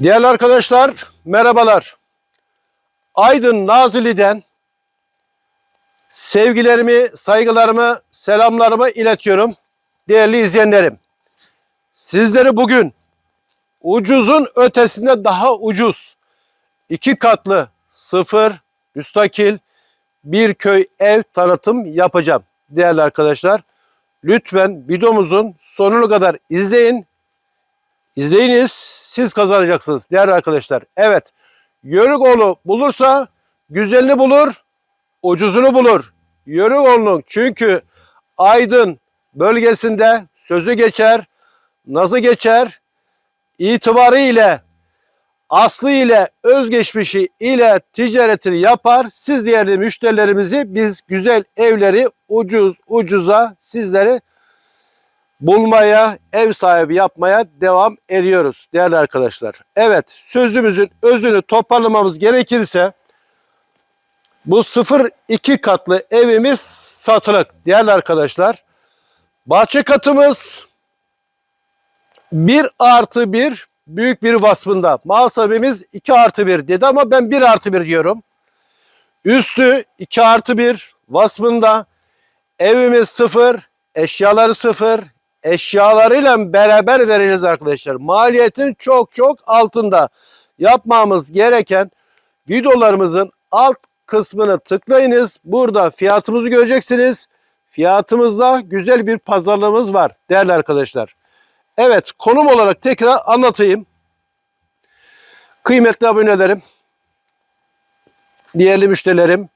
Değerli arkadaşlar, merhabalar. Aydın Nazilli'den sevgilerimi, saygılarımı, selamlarımı iletiyorum. Değerli izleyenlerim, sizleri bugün ucuzun ötesinde daha ucuz, iki katlı, sıfır, müstakil bir köy ev tanıtım yapacağım. Değerli arkadaşlar, lütfen videomuzun sonuna kadar izleyin. İzleyiniz, siz kazanacaksınız değerli arkadaşlar. Evet, Yörükoğlu bulursa güzelini bulur, ucuzunu bulur. Yörükoğlu'nun çünkü Aydın bölgesinde sözü geçer, nazı geçer, itibarı ile, aslı ile, özgeçmişi ile ticaretini yapar. Siz değerli müşterilerimizi biz güzel evleri ucuz ucuza sizleri bulmaya, ev sahibi yapmaya devam ediyoruz değerli arkadaşlar. Evet sözümüzün özünü toparlamamız gerekirse bu 0-2 katlı evimiz satılık değerli arkadaşlar. Bahçe katımız 1 artı 1 büyük bir vasfında. Mal sahibimiz 2 artı 1 dedi ama ben 1 artı 1 diyorum. Üstü 2 artı 1 vasfında. Evimiz sıfır, eşyaları sıfır, eşyalarıyla beraber vereceğiz arkadaşlar. Maliyetin çok çok altında. Yapmamız gereken videolarımızın alt kısmını tıklayınız. Burada fiyatımızı göreceksiniz. Fiyatımızda güzel bir pazarlığımız var değerli arkadaşlar. Evet konum olarak tekrar anlatayım. Kıymetli abonelerim, değerli müşterilerim.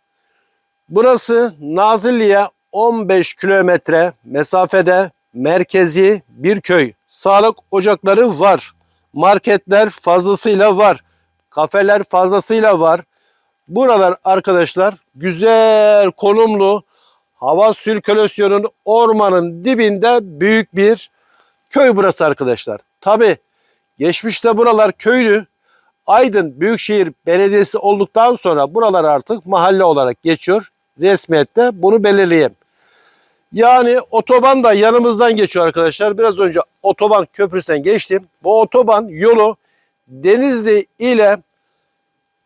Burası Nazilli'ye 15 kilometre mesafede merkezi bir köy. Sağlık ocakları var. Marketler fazlasıyla var. Kafeler fazlasıyla var. Buralar arkadaşlar güzel konumlu hava sirkülasyonun ormanın dibinde büyük bir köy burası arkadaşlar. Tabi geçmişte buralar köylü. Aydın Büyükşehir Belediyesi olduktan sonra buralar artık mahalle olarak geçiyor. Resmiyette bunu belirleyeyim. Yani otoban da yanımızdan geçiyor arkadaşlar. Biraz önce otoban köprüsünden geçtim. Bu otoban yolu Denizli ile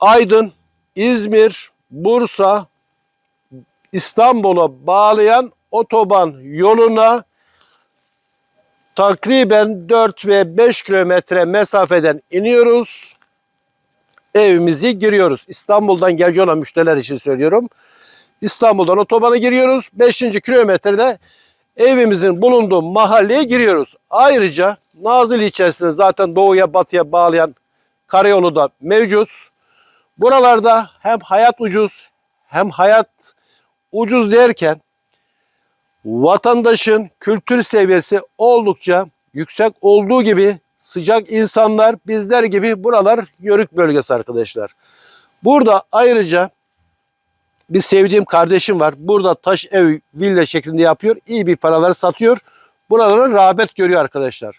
Aydın, İzmir, Bursa, İstanbul'a bağlayan otoban yoluna takriben 4 ve 5 kilometre mesafeden iniyoruz. Evimizi giriyoruz. İstanbul'dan gelecek olan müşteriler için söylüyorum. İstanbul'dan otobana giriyoruz. 5. kilometrede evimizin bulunduğu mahalleye giriyoruz. Ayrıca Nazilli ilçesinde zaten doğuya batıya bağlayan karayolu da mevcut. Buralarda hem hayat ucuz hem hayat ucuz derken vatandaşın kültür seviyesi oldukça yüksek olduğu gibi sıcak insanlar bizler gibi buralar yörük bölgesi arkadaşlar. Burada ayrıca bir sevdiğim kardeşim var. Burada taş ev villa şeklinde yapıyor. İyi bir paralar satıyor. Buralara rağbet görüyor arkadaşlar.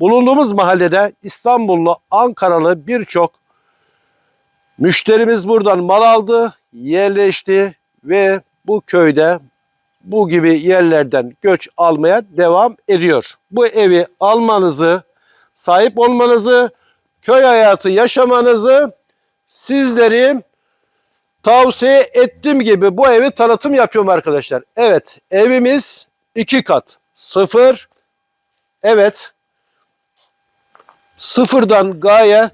Bulunduğumuz mahallede İstanbullu, Ankaralı birçok müşterimiz buradan mal aldı, yerleşti ve bu köyde bu gibi yerlerden göç almaya devam ediyor. Bu evi almanızı, sahip olmanızı, köy hayatı yaşamanızı sizleri tavsiye ettiğim gibi bu evi tanıtım yapıyorum arkadaşlar. Evet evimiz iki kat. Sıfır. Evet. Sıfırdan gaye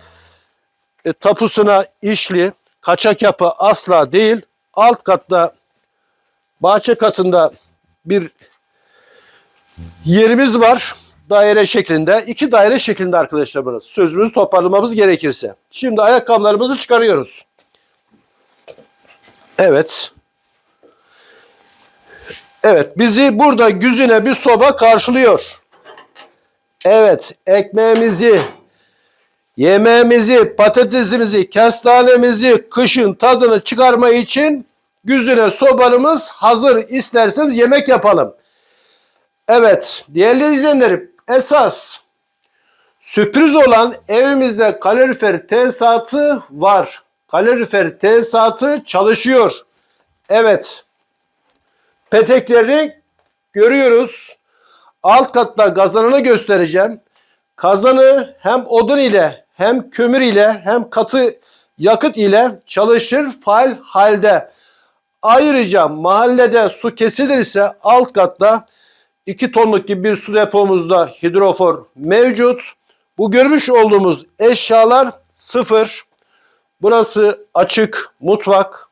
e, tapusuna işli. Kaçak yapı asla değil. Alt katta bahçe katında bir yerimiz var. Daire şeklinde. iki daire şeklinde arkadaşlar burası. Sözümüzü toparlamamız gerekirse. Şimdi ayakkabılarımızı çıkarıyoruz. Evet. Evet bizi burada güzine bir soba karşılıyor. Evet ekmeğimizi, yemeğimizi, patatesimizi, kestanemizi kışın tadını çıkarma için güzine sobalarımız hazır. İsterseniz yemek yapalım. Evet değerli izleyenlerim esas sürpriz olan evimizde kalorifer tesisatı var. Kalorifer tesisatı çalışıyor. Evet. Peteklerini görüyoruz. Alt katta kazanını göstereceğim. Kazanı hem odun ile hem kömür ile hem katı yakıt ile çalışır faal halde. Ayrıca mahallede su kesilirse alt katta 2 tonluk gibi bir su depomuzda hidrofor mevcut. Bu görmüş olduğumuz eşyalar sıfır. Burası açık mutfak.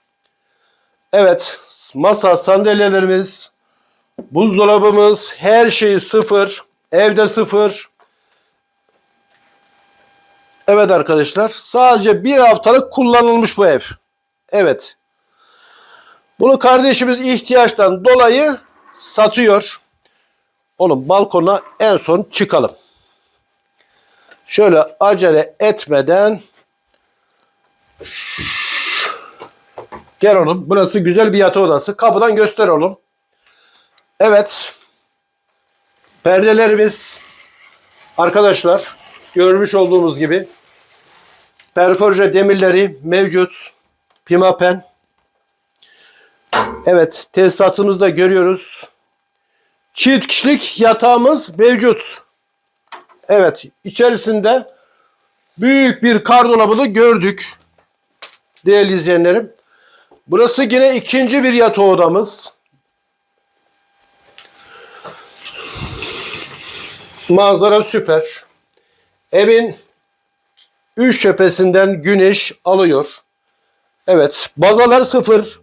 Evet masa sandalyelerimiz, buzdolabımız her şey sıfır. Evde sıfır. Evet arkadaşlar sadece bir haftalık kullanılmış bu ev. Evet. Bunu kardeşimiz ihtiyaçtan dolayı satıyor. Oğlum balkona en son çıkalım. Şöyle acele etmeden Gel oğlum. Burası güzel bir yatı odası. Kapıdan göster oğlum. Evet. Perdelerimiz arkadaşlar görmüş olduğumuz gibi perforje demirleri mevcut. Pimapen. Evet tesisatımızda görüyoruz. Çift kişilik yatağımız mevcut. Evet içerisinde büyük bir kardolabını gördük. Değerli izleyenlerim. Burası yine ikinci bir yatak odamız. Manzara süper. Evin üç cephesinden güneş alıyor. Evet, bazalar sıfır.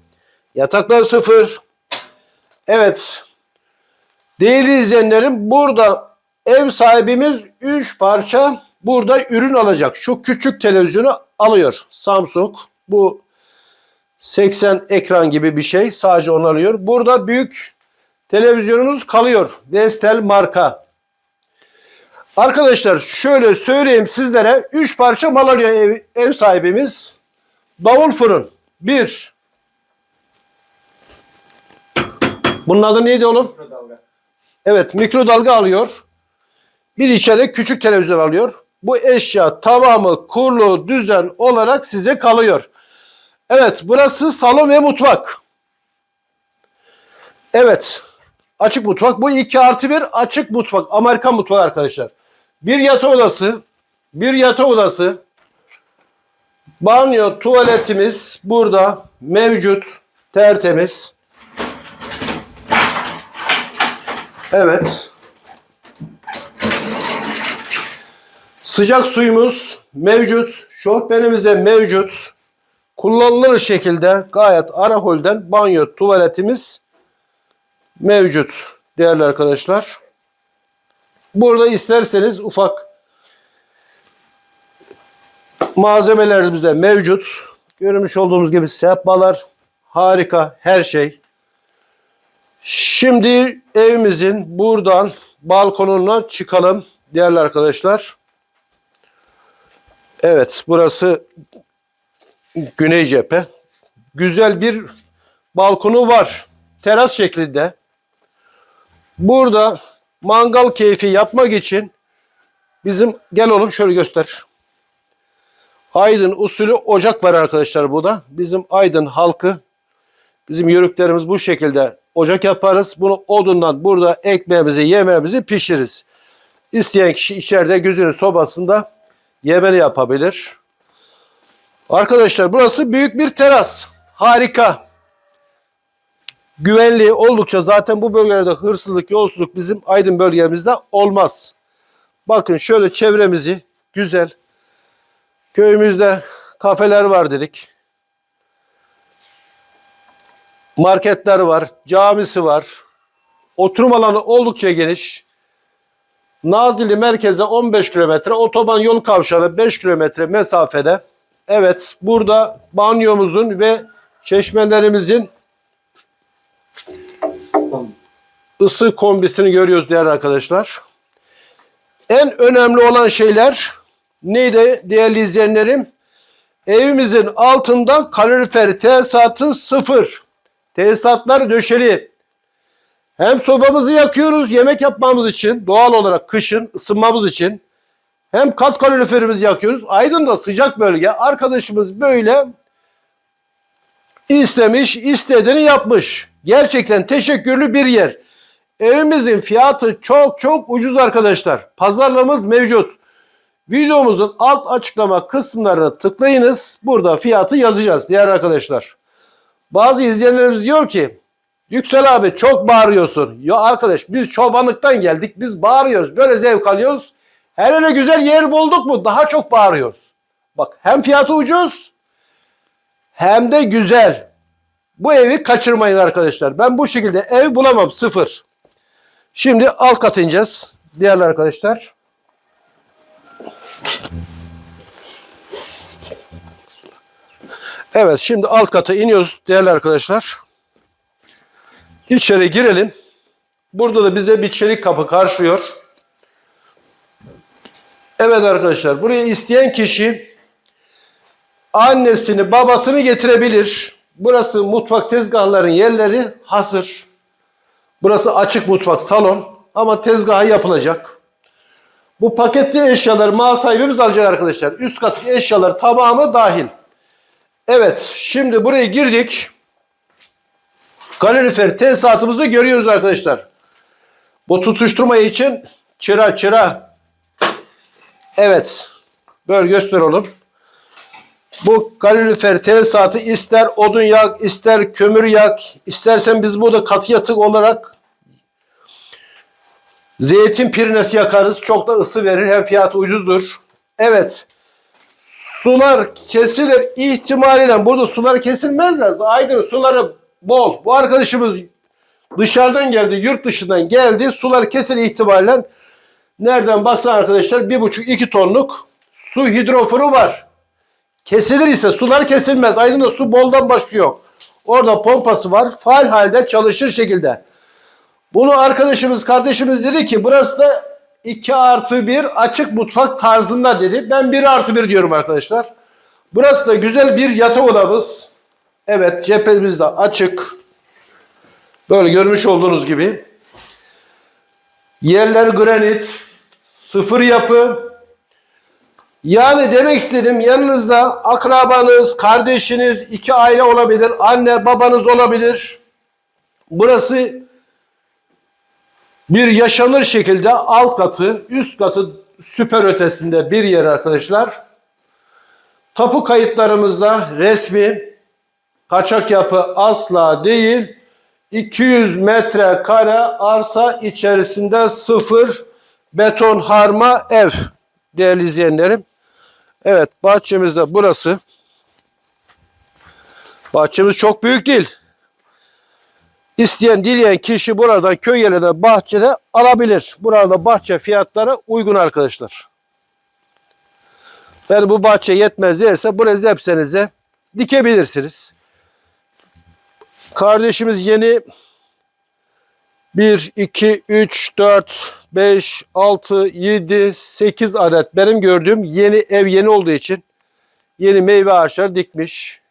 Yataklar sıfır. Evet. Değerli izleyenlerim burada ev sahibimiz 3 parça burada ürün alacak. Şu küçük televizyonu alıyor. Samsung. Bu 80 ekran gibi bir şey. Sadece onu alıyor. Burada büyük televizyonumuz kalıyor. Vestel marka. Arkadaşlar şöyle söyleyeyim sizlere 3 parça mal alıyor ev, ev sahibimiz. Davul fırın 1. Bunun adı neydi oğlum? Evet mikrodalga alıyor. Bir içeride küçük televizyon alıyor. Bu eşya tamamı kurulu düzen olarak size kalıyor. Evet burası salon ve mutfak. Evet açık mutfak. Bu 2 artı 1 açık mutfak. Amerikan mutfağı arkadaşlar. Bir yatak odası. Bir yatak odası. Banyo, tuvaletimiz burada mevcut. Tertemiz. Evet. Sıcak suyumuz mevcut. Şofbenimiz de mevcut. Kullanılır şekilde gayet araholden banyo tuvaletimiz mevcut değerli arkadaşlar. Burada isterseniz ufak malzemelerimiz de mevcut. Görmüş olduğumuz gibi sehpalar harika her şey. Şimdi evimizin buradan balkonuna çıkalım değerli arkadaşlar. Evet burası güney cephe. Güzel bir balkonu var. Teras şeklinde. Burada mangal keyfi yapmak için bizim gel oğlum şöyle göster. Aydın usulü ocak var arkadaşlar bu da. Bizim Aydın halkı bizim yörüklerimiz bu şekilde ocak yaparız. Bunu odundan burada ekmeğimizi, yemeğimizi pişiririz. İsteyen kişi içeride gözünün sobasında yemeğini yapabilir. Arkadaşlar burası büyük bir teras. Harika. Güvenli oldukça zaten bu bölgelerde hırsızlık, yolsuzluk bizim Aydın bölgemizde olmaz. Bakın şöyle çevremizi güzel. Köyümüzde kafeler var dedik. Marketler var, camisi var. Oturum alanı oldukça geniş. Nazilli merkeze 15 kilometre, otoban yol kavşağına 5 kilometre mesafede. Evet, burada banyomuzun ve çeşmelerimizin ısı kombisini görüyoruz değerli arkadaşlar. En önemli olan şeyler neydi değerli izleyenlerim? Evimizin altında kalorifer tesisatı sıfır. Tesisatlar döşeli. Hem sobamızı yakıyoruz yemek yapmamız için doğal olarak kışın ısınmamız için. Hem kat kaloriferimizi yakıyoruz. Aydın'da sıcak bölge. Arkadaşımız böyle istemiş, istediğini yapmış. Gerçekten teşekkürlü bir yer. Evimizin fiyatı çok çok ucuz arkadaşlar. Pazarlığımız mevcut. Videomuzun alt açıklama kısımlarına tıklayınız. Burada fiyatı yazacağız değerli arkadaşlar. Bazı izleyenlerimiz diyor ki Yüksel abi çok bağırıyorsun. Ya arkadaş biz çobanlıktan geldik. Biz bağırıyoruz. Böyle zevk alıyoruz. Her öyle güzel yer bulduk mu daha çok bağırıyoruz. Bak hem fiyatı ucuz hem de güzel. Bu evi kaçırmayın arkadaşlar. Ben bu şekilde ev bulamam sıfır. Şimdi alt kat ineceğiz. Değerli arkadaşlar. Evet şimdi alt kata iniyoruz değerli arkadaşlar. İçeri girelim. Burada da bize bir çelik kapı karşılıyor. Evet arkadaşlar buraya isteyen kişi annesini babasını getirebilir. Burası mutfak tezgahların yerleri hazır. Burası açık mutfak salon ama tezgahı yapılacak. Bu paketli eşyaları mal sahibimiz alacak arkadaşlar. Üst kattaki eşyalar tamamı dahil. Evet şimdi buraya girdik. Kalorifer tesisatımızı görüyoruz arkadaşlar. Bu tutuşturma için çıra çıra. Evet. Böyle göster oğlum. Bu kalorifer tesisatı ister odun yak, ister kömür yak, istersen biz burada katı yatık olarak zeytin pirinesi yakarız. Çok da ısı verir. Hem fiyatı ucuzdur. Evet. Sular kesilir ihtimaliyle burada sular kesilmez de Aydın suları bol. Bu arkadaşımız dışarıdan geldi, yurt dışından geldi. Sular kesilir ihtimaliyle nereden baksan arkadaşlar bir buçuk iki tonluk su hidrofonu var. Kesilir ise sular kesilmez. Aydın'da su boldan başlıyor. Orada pompası var. Faal halde çalışır şekilde. Bunu arkadaşımız, kardeşimiz dedi ki burası da 2 artı 1 açık mutfak tarzında dedi. Ben 1 artı 1 diyorum arkadaşlar. Burası da güzel bir yatak odamız. Evet cephemiz de açık. Böyle görmüş olduğunuz gibi. Yerler granit. Sıfır yapı. Yani demek istedim yanınızda akrabanız, kardeşiniz, iki aile olabilir, anne babanız olabilir. Burası bir yaşanır şekilde alt katı, üst katı süper ötesinde bir yer arkadaşlar. Tapu kayıtlarımızda resmi, kaçak yapı asla değil. 200 metrekare arsa içerisinde sıfır beton harma ev değerli izleyenlerim. Evet bahçemizde burası. Bahçemiz çok büyük değil. İsteyen dileyen kişi buradan köy yerinde bahçede alabilir. Burada bahçe fiyatları uygun arkadaşlar. Ben bu bahçe yetmez derse buraya zepsenize dikebilirsiniz. Kardeşimiz yeni 1, 2, 3, 4, 5, 6, 7, 8 adet benim gördüğüm yeni ev yeni olduğu için yeni meyve ağaçları dikmiş.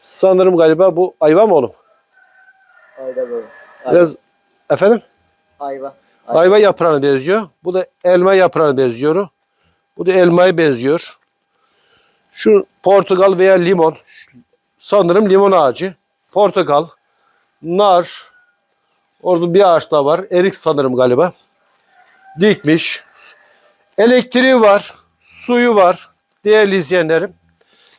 Sanırım galiba bu ayva mı oğlum? Ayva böyle. Biraz efendim Ayva. ayva yaprağına benziyor. Bu da elma yaprağına benziyor. Bu da elmaya benziyor. Şu portakal veya limon. Sanırım limon ağacı. Portakal, nar. Orada bir ağaç daha var. Erik sanırım galiba. Dikmiş. Elektriği var. Suyu var. Değerli izleyenlerim.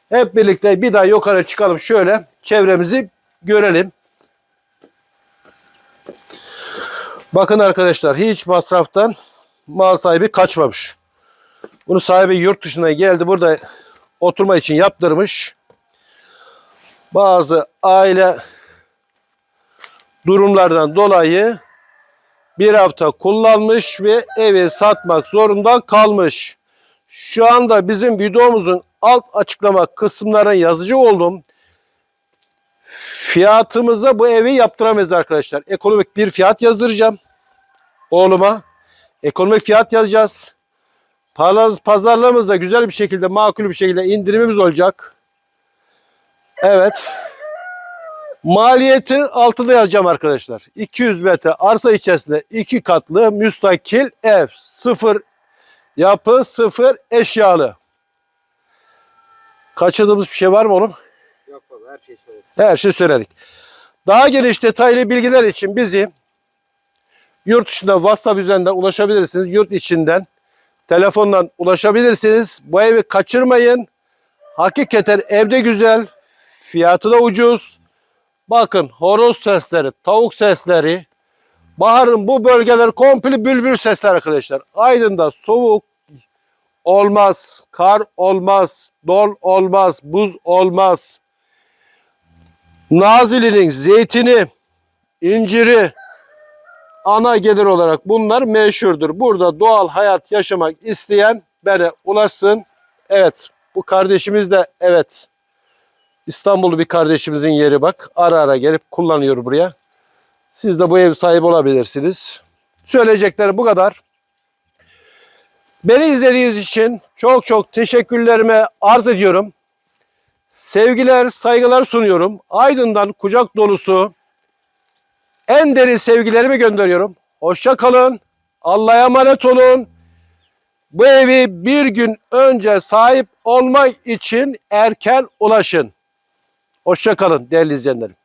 Hep birlikte bir daha yukarı çıkalım şöyle. Çevremizi görelim. Bakın arkadaşlar hiç masraftan mal sahibi kaçmamış. Bunu sahibi yurt dışına geldi burada oturma için yaptırmış. Bazı aile durumlardan dolayı bir hafta kullanmış ve evi satmak zorunda kalmış. Şu anda bizim videomuzun alt açıklama kısımlarına yazıcı oldum. Fiyatımıza bu evi yaptıramayız arkadaşlar. Ekonomik bir fiyat yazdıracağım oğluma. Ekonomik fiyat yazacağız. Paz- Pazarlığımızda güzel bir şekilde, makul bir şekilde indirimimiz olacak. Evet. Maliyeti altında yazacağım arkadaşlar. 200 metre arsa içerisinde iki katlı müstakil ev. Sıfır yapı, sıfır eşyalı. Kaçırdığımız bir şey var mı oğlum? Yok baba her şeyi söyledim. Her şey söyledik. Daha geniş detaylı bilgiler için bizi yurt dışında WhatsApp üzerinden ulaşabilirsiniz. Yurt içinden telefondan ulaşabilirsiniz. Bu evi kaçırmayın. Hakikaten evde güzel, fiyatı da ucuz. Bakın horoz sesleri, tavuk sesleri. Baharın bu bölgeler komple bülbül sesler arkadaşlar. Aydın'da soğuk olmaz, kar olmaz, dol olmaz, buz olmaz. Nazilli'nin zeytini, inciri ana gelir olarak bunlar meşhurdur. Burada doğal hayat yaşamak isteyen bana ulaşsın. Evet bu kardeşimiz de evet İstanbullu bir kardeşimizin yeri bak. Ara ara gelip kullanıyor buraya. Siz de bu ev sahibi olabilirsiniz. Söyleyeceklerim bu kadar. Beni izlediğiniz için çok çok teşekkürlerimi arz ediyorum. Sevgiler, saygılar sunuyorum. Aydın'dan kucak dolusu en derin sevgilerimi gönderiyorum. Hoşça kalın. Allah'a emanet olun. Bu evi bir gün önce sahip olmak için erken ulaşın. Hoşça kalın değerli izleyenlerim.